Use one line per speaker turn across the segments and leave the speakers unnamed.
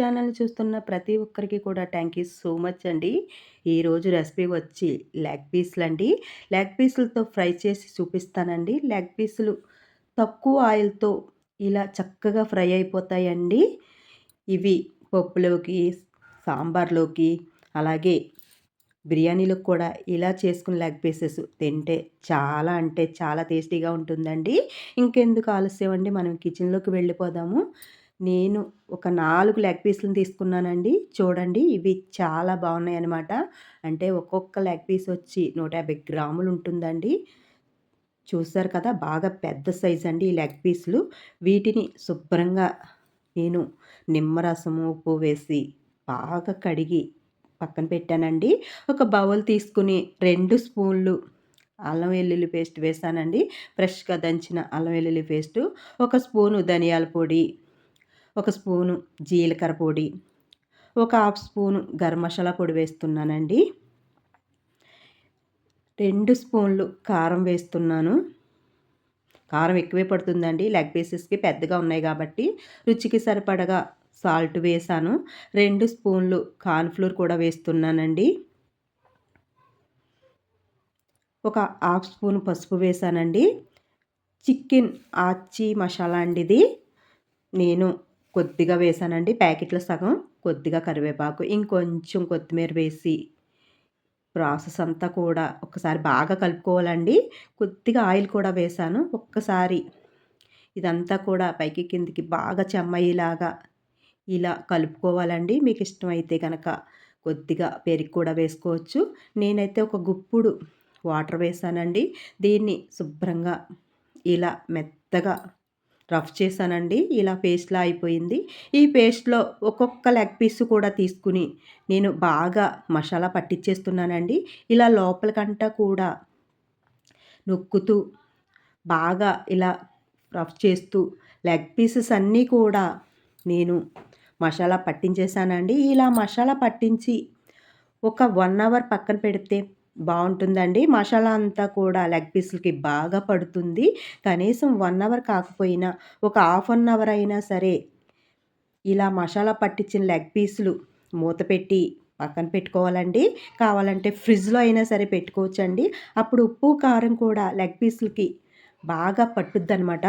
ఛానల్ని చూస్తున్న ప్రతి ఒక్కరికి కూడా థ్యాంక్ యూ సో మచ్ అండి. ఈరోజు రెసిపీ వచ్చి లెగ్ పీసులు అండి. లెగ్ పీసులతో ఫ్రై చేసి చూపిస్తానండి. లెగ్ పీసులు తక్కువ ఆయిల్తో ఇలా చక్కగా ఫ్రై అయిపోతాయండి. ఇవి పప్పులోకి సాంబార్లోకి అలాగే బిర్యానీలకు కూడా ఇలా చేసుకుని లెగ్ పీసెస్ తింటే చాలా అంటే చాలా టేస్టీగా ఉంటుందండి. ఇంకెందుకు ఆలస్యం అండి? మనం కిచెన్లోకి వెళ్ళిపోదాము. నేను ఒక నాలుగు లెగ్ పీసులను తీసుకున్నానండి. చూడండి ఇవి చాలా బాగున్నాయి అనమాట అంటే ఒక్కొక్క లెగ్ పీస్ వచ్చి నూట యాభై గ్రాములు ఉంటుందండి. చూసారు కదా బాగా పెద్ద సైజ్ అండి ఈ లెగ్ పీసులు వీటిని శుభ్రంగా నేను నిమ్మరసము ఉప్పు వేసి బాగా కడిగి పక్కన పెట్టానండి. ఒక బౌల్ తీసుకుని రెండు స్పూన్లు అల్లం వెల్లుల్లి పేస్ట్ వేసానండి. ఫ్రెష్గా దంచిన అల్లం వెల్లుల్లి పేస్టు ఒక స్పూను ధనియాల పొడి ఒక స్పూను జీలకర్ర పొడి ఒక హాఫ్ స్పూను గరం మసాలా పొడి వేస్తున్నానండి. రెండు స్పూన్లు కారం వేస్తున్నాను. కారం ఎక్కువే పడుతుందండి. లెగ్ పీసెస్కి పెద్దగా ఉన్నాయి కాబట్టి రుచికి సరిపడగా సాల్ట్ వేసాను. రెండు స్పూన్లు కార్న్ఫ్లోర్ కూడా వేస్తున్నానండి. ఒక హాఫ్ స్పూన్ పసుపు వేసానండి. చికెన్ ఆచి మసాలా అండి ఇది. నేను కొద్దిగా వేసానండి. ప్యాకెట్లో సగం కొద్దిగా కరివేపాకు ఇంకొంచెం కొత్తిమీర వేసి ప్రాసెస్ అంతా కూడా ఒకసారి బాగా కలుపుకోవాలండి. కొద్దిగా ఆయిల్ కూడా వేసాను. ఒక్కసారి ఇదంతా కూడా పైకి కిందికి బాగా చెమ్మయ్యేలాగా ఇలా కలుపుకోవాలండి. మీకు ఇష్టమైతే కనుక కొద్దిగా పెరుగు కూడా వేసుకోవచ్చు. నేనైతే ఒక గుప్పుడు వాటర్ వేసానండి. దీన్ని శుభ్రంగా ఇలా మెత్తగా రఫ్ చేశానండి. ఇలా పేస్ట్లా అయిపోయింది. ఈ పేస్ట్లో ఒక్కొక్క లెగ్ పీస్ కూడా తీసుకుని నేను బాగా మసాలా పట్టించేస్తున్నానండి ఇలా లోపలికంటా కూడా నొక్కుతూ బాగా ఇలా రఫ్ చేస్తూ లెగ్ పీసెస్ అన్నీ కూడా నేను మసాలా పట్టించేసానండి ఇలా మసాలా పట్టించి ఒక వన్ అవర్ పక్కన పెడితే బాగుంటుందండి. మసాలా అంతా కూడా లెగ్ పీసులకి బాగా పడుతుంది. కనీసం వన్ అవర్ కాకపోయినా ఒక హాఫ్ అన్ అవర్ అయినా సరే ఇలా మసాలా పట్టించిన లెగ్ పీసులు మూత పెట్టి పక్కన పెట్టుకోవాలండి. కావాలంటే ఫ్రిడ్జ్లో అయినా సరే పెట్టుకోవచ్చండి. అప్పుడు ఉప్పు కారం కూడా లెగ్ పీసులకి బాగా పట్టుద్దనమాట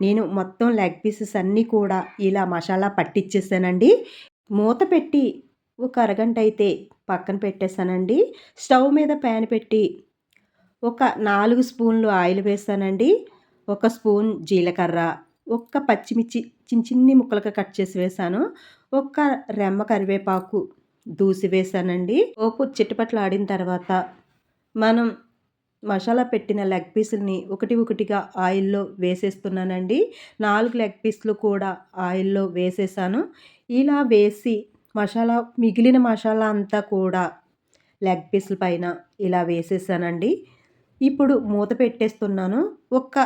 నేను మొత్తం లెగ్ పీసెస్ అన్నీ కూడా ఇలా మసాలా పట్టించేసానండి మూత పెట్టి ఒక అరగంట అయితే పక్కన పెట్టేశానండి. స్టవ్ మీద ప్యాన్ పెట్టి ఒక నాలుగు స్పూన్లు ఆయిల్ వేసానండి ఒక స్పూన్ జీలకర్ర ఒక్క పచ్చిమిర్చి చిన్న చిన్ని ముక్కలుగా కట్ చేసి వేసాను ఒక్క రెమ్మ కరివేపాకు దూసి వేసానండి ఓపు చిట్టుపట్లు ఆడిన తర్వాత మనం మసాలా పెట్టిన లెగ్ పీసుల్ని ఒకటి ఒకటిగా ఆయిల్లో వేసేస్తున్నానండి. నాలుగు లెగ్ పీసులు కూడా ఆయిల్లో వేసేసాను. ఇలా వేసి మసాలా మిగిలిన మసాలా అంతా కూడా లెగ్ పీసుల పైన ఇలా వేసేసానండి. ఇప్పుడు మూత పెట్టేస్తున్నాను. ఒక్క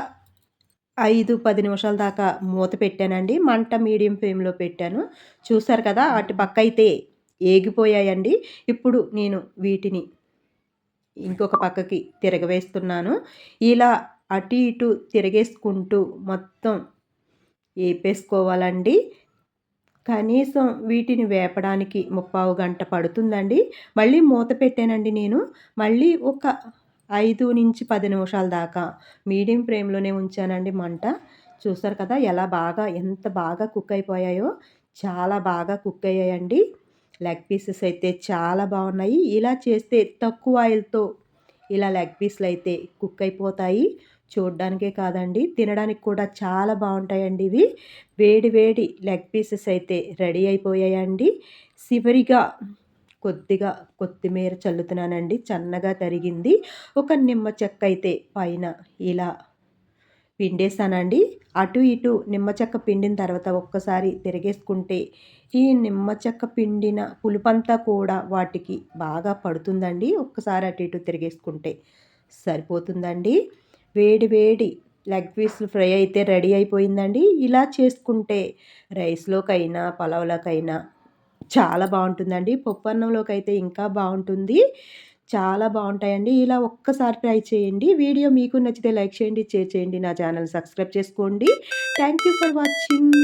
ఐదు పది నిమిషాల దాకా మూత పెట్టానండి. మంట మీడియం ఫ్లేమ్లో పెట్టాను. చూసారు కదా అటు పక్క అయితే ఏగిపోయాయండి. ఇప్పుడు నేను వీటిని ఇంకొక పక్కకి తిరగవేస్తున్నాను. ఇలా అటు ఇటు తిరగేసుకుంటూ మొత్తం వేపేసుకోవాలండి కనీసం వీటిని వేపడానికి ముప్పావు గంట పడుతుందండి. మళ్ళీ మూత పెట్టానండి నేను. మళ్ళీ ఒక ఐదు నుంచి పది నిమిషాల దాకా మీడియం ఫ్లేమ్లోనే ఉంచానండి మంట. చూస్తారు కదా ఎలా బాగా ఎంత బాగా కుక్ అయిపోయాయో. చాలా బాగా కుక్ అయ్యాయండి. లెగ్ పీసెస్ అయితే చాలా బాగున్నాయి. ఇలా చేస్తే తక్కువ ఆయిల్తో ఇలా లెగ్ పీస్లు అయితే కుక్ అయిపోతాయి. చూడ్డానికే కాదండి. తినడానికి కూడా చాలా బాగుంటాయండి ఇవి. వేడి వేడి లెగ్ పీసెస్ అయితే రెడీ అయిపోయాయండి. చివరిగా కొద్దిగా కొత్తిమీర చల్లుతున్నానండి. చన్నగా తరిగింది. ఒక నిమ్మ చెక్క అయితే పైన ఇలా పిండేసానండి అటు ఇటు నిమ్మ చెక్క పిండిన తర్వాత ఒక్కసారి తిరిగేసుకుంటే ఈ నిమ్మ చెక్క పిండిన పులుపంతా కూడా వాటికి బాగా పడుతుందండి. ఒక్కసారి అటు ఇటు తిరిగేసుకుంటే సరిపోతుందండి. వేడి వేడి లెగ్ పీస్లు ఫ్రై అయితే రెడీ అయిపోయిందండి. ఇలా చేసుకుంటే రైస్లోకైనా పలావ్లోకైనా చాలా బాగుంటుందండి. పప్పు అన్నంలోకి అయితే ఇంకా బాగుంటుంది. చాలా బాగుంటాయండి. ఇలా ఒక్కసారి ట్రై చేయండి. వీడియో మీకు నచ్చితే లైక్ చేయండి షేర్ చేయండి నా ఛానల్ సబ్స్క్రైబ్ చేసుకోండి. Thank you for watching.